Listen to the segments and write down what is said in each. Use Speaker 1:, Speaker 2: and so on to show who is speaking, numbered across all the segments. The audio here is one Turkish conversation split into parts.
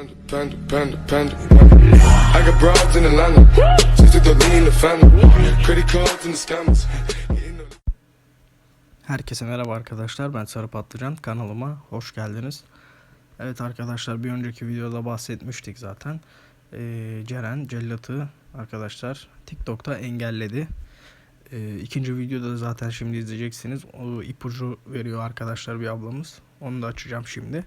Speaker 1: Panda, panda, panda, panda. I got broads in Atlanta. Just took the lean the family. Credit cards and the scammers.
Speaker 2: Herkese merhaba arkadaşlar. Ben Sarı Patlıcan. Kanalıma hoş geldiniz. Evet arkadaşlar bir önceki videoda bahsetmiştik zaten. Ee, Ceren Cellat'ı arkadaşlar TikTok'ta engelledi. Ee, ikinci videoda da zaten şimdi izleyeceksiniz. O ipucu veriyor arkadaşlar bir ablamız. Onu da açacağım şimdi.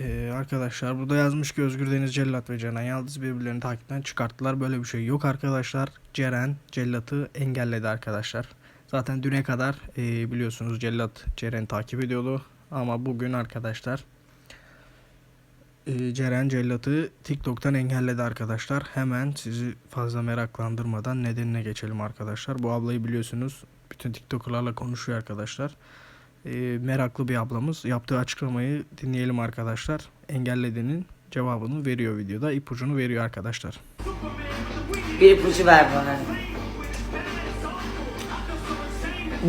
Speaker 2: Ee, arkadaşlar burada yazmış ki Özgür Deniz Cellat ve Ceren Yıldız birbirlerini takipten çıkarttılar. Böyle bir şey yok arkadaşlar. Ceren Cellat'ı engelledi arkadaşlar. Zaten düne kadar e, biliyorsunuz Cellat Ceren takip ediyordu. Ama bugün arkadaşlar e, Ceren Cellat'ı TikTok'tan engelledi arkadaşlar. Hemen sizi fazla meraklandırmadan nedenine geçelim arkadaşlar. Bu ablayı biliyorsunuz bütün TikToker'larla konuşuyor arkadaşlar. E, meraklı bir ablamız. Yaptığı açıklamayı dinleyelim arkadaşlar. Engellediğinin cevabını veriyor videoda. ipucunu veriyor arkadaşlar.
Speaker 3: Bir ipucu ver bana.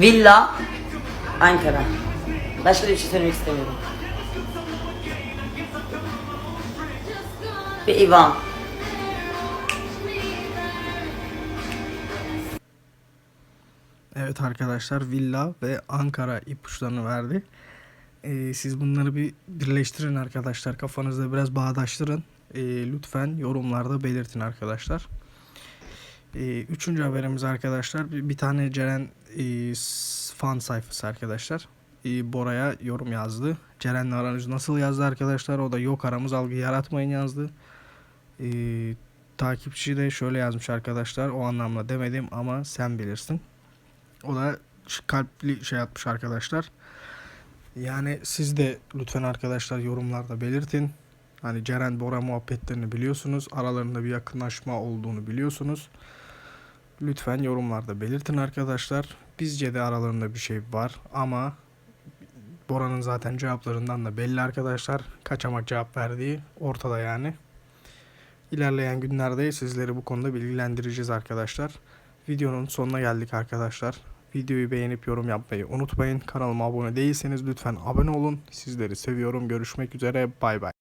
Speaker 3: Villa, Ankara. Başka bir şey söylemek istemiyorum. Ve İvan.
Speaker 2: Evet arkadaşlar Villa ve Ankara ipuçlarını verdi. Ee, siz bunları bir birleştirin arkadaşlar. Kafanızda biraz bağdaştırın. Ee, lütfen yorumlarda belirtin arkadaşlar. Ee, üçüncü haberimiz arkadaşlar. Bir, bir tane Ceren e, fan sayfası arkadaşlar. Ee, Bora'ya yorum yazdı. Ceren'le aranız nasıl yazdı arkadaşlar. O da yok aramız algı yaratmayın yazdı. Ee, takipçi de şöyle yazmış arkadaşlar. O anlamda demedim ama sen bilirsin. O da kalpli şey atmış arkadaşlar. Yani siz de lütfen arkadaşlar yorumlarda belirtin. Hani Ceren Bora muhabbetlerini biliyorsunuz. Aralarında bir yakınlaşma olduğunu biliyorsunuz. Lütfen yorumlarda belirtin arkadaşlar. Bizce de aralarında bir şey var ama Bora'nın zaten cevaplarından da belli arkadaşlar. Kaçamak cevap verdiği ortada yani. İlerleyen günlerde sizleri bu konuda bilgilendireceğiz arkadaşlar. Videonun sonuna geldik arkadaşlar. Videoyu beğenip yorum yapmayı unutmayın. Kanalıma abone değilseniz lütfen abone olun. Sizleri seviyorum. Görüşmek üzere. Bay bay.